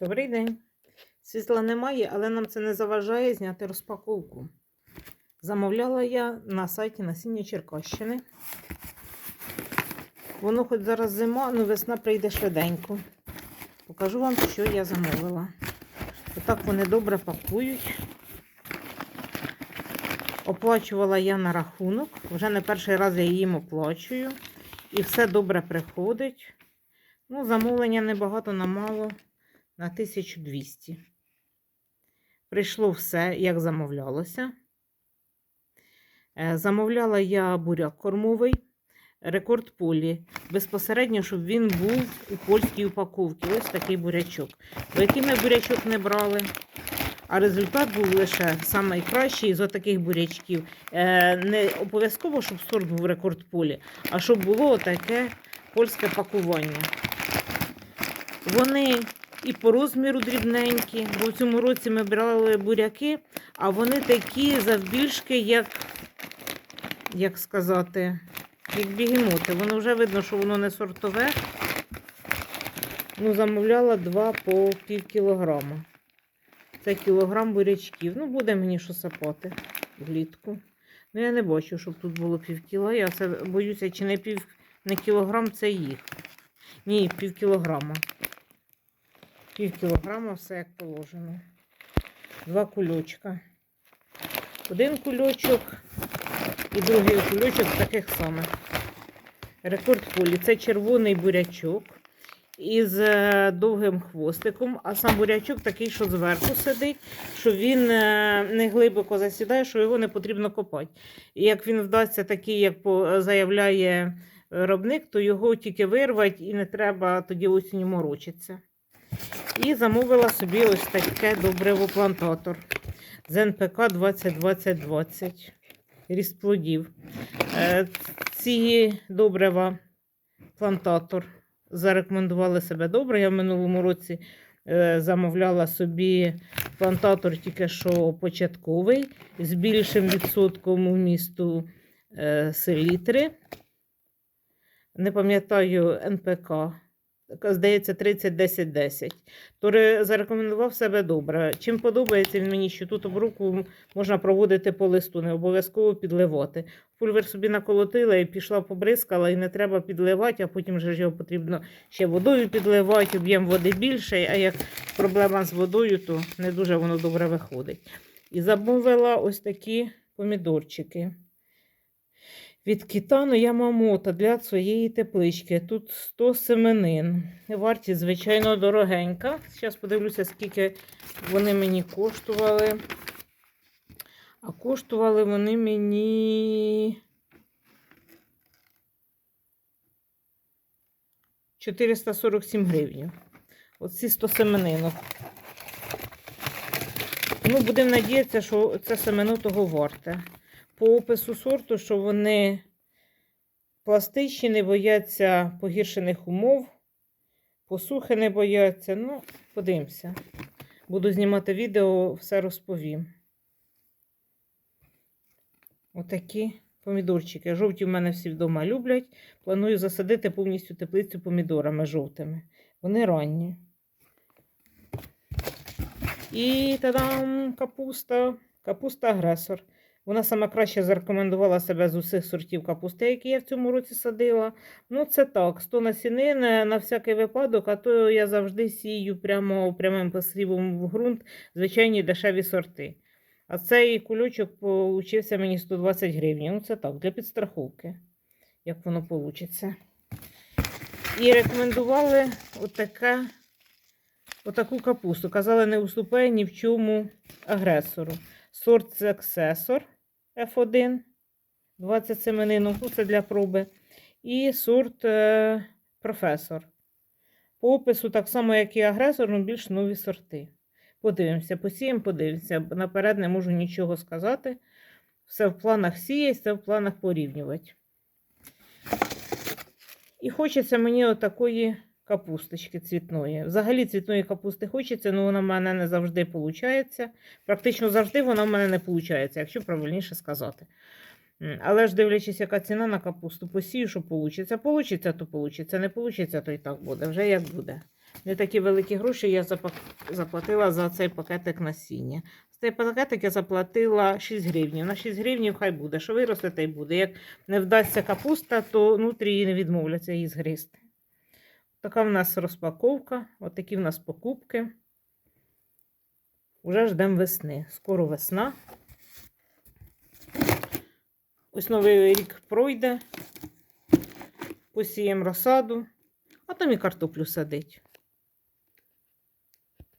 Добрий день. Світла немає, але нам це не заважає зняти розпаковку. Замовляла я на сайті насіння Черкащини. Воно хоч зараз зима, але весна прийде швиденько. Покажу вам, що я замовила. Отак вони добре пакують. Оплачувала я на рахунок. Вже не перший раз я їм оплачую. І все добре приходить. Ну, замовлення небагато на мало на 1200. Прийшло все, як замовлялося. Е, Замовляла я буряк кормовий, рекорд полі. Безпосередньо, щоб він був у польській упаковці. Ось такий бурячок. Бо який ми бурячок не брали. А результат був лише найкращий з отаких бурячків. Е, Не обов'язково, щоб сорт був рекорд полі, а щоб було таке польське пакування. Вони і по розміру дрібненькі, бо в цьому році ми брали буряки, а вони такі завбільшки, як, як сказати, як бігемоти. Воно вже видно, що воно не сортове. Ну, замовляла два по пів кілограма. Це кілограм бурячків. Ну, буде мені що сапати влітку. Ну, я не бачу, щоб тут було пів кіла. Я це боюся, чи не пів не кілограм це їх. Ні, пів кілограма. Пів кілограма все як положено. Два кульочка. Один кульочок і другий кульочок таких самих. Рекорд полі. Це червоний бурячок із е, довгим хвостиком, а сам бурячок такий, що зверху сидить, що він е, не глибоко засідає, що його не потрібно копати. І як він вдасться такий, як заявляє виробник, то його тільки вирвати і не треба тоді осінню морочитися. І замовила собі ось таке добриво-плантатор з НПК 202020. Ріст плодів. Е, Ці добрива плантатор зарекомендували себе добре. Я в минулому році е, замовляла собі плантатор тільки що початковий з більшим відсотком вмісту е, селітри. Не пам'ятаю НПК. Здається, 30-10-10. То зарекомендував себе добре. Чим подобається він мені, що тут обруку можна проводити по листу, не обов'язково підливати. Пульвер собі наколотила і пішла побризкала, і не треба підливати, а потім же ж його потрібно ще водою підливати, об'єм води більший, а як проблема з водою, то не дуже воно добре виходить. І замовила ось такі помідорчики. Від Китану Ямамото для своєї теплички. Тут 100 семенин. Вартість, звичайно, дорогенька. Зараз подивлюся, скільки вони мені коштували. А коштували вони мені 447 гривень. Оці 100 семенинок. Ну, будемо надіятися, що це семено того варте. По опису сорту, що вони пластичні, не бояться погіршених умов, посухи не бояться. Ну, подивимося. Буду знімати відео, все розповім. Отакі помідорчики. Жовті в мене всі вдома люблять. Планую засадити повністю теплицю помідорами жовтими. Вони ранні. І тадам, капуста. Капуста агресор. Вона саме краще зарекомендувала себе з усіх сортів капусти, які я в цьому році садила. Ну, це так, 100 насінин на всякий випадок, а то я завжди сію прямо прямим посрівом в ґрунт звичайні дешеві сорти. А цей кульочок получився мені 120 гривень. Ну, це так, для підстраховки, як воно вийде. І рекомендували отаке, отаку капусту. Казали, не уступає ні в чому агресору. Сорт Successor F1, 20 семенинок, ну це для проби. І сорт е, Професор. По опису, так само, як і агресор, але більш нові сорти. Подивимося, посіємо, подивимося. Наперед не можу нічого сказати. Все в планах сіять, все в планах порівнювати. І хочеться мені отакої капусточки цвітної. Взагалі цвітної капусти хочеться, але вона в мене не завжди виходить. Практично завжди вона в мене не виходить, якщо правильніше сказати. Але ж дивлячись, яка ціна на капусту, посію, що вийде. Получиться, то вийде, не вийде, то і так буде. Вже як буде. Не такі великі гроші я заплатила за цей пакетик насіння. Цей пакетик я заплатила 6 гривень. На 6 гривень хай буде. Що виросте, та й буде. Як не вдасться капуста, то внутрі її не відмовляться її згризти. Така в нас розпаковка, от такі в нас покупки. Уже ждемо весни. Скоро весна. Ось новий рік пройде. Посіємо розсаду, а там і картоплю садить.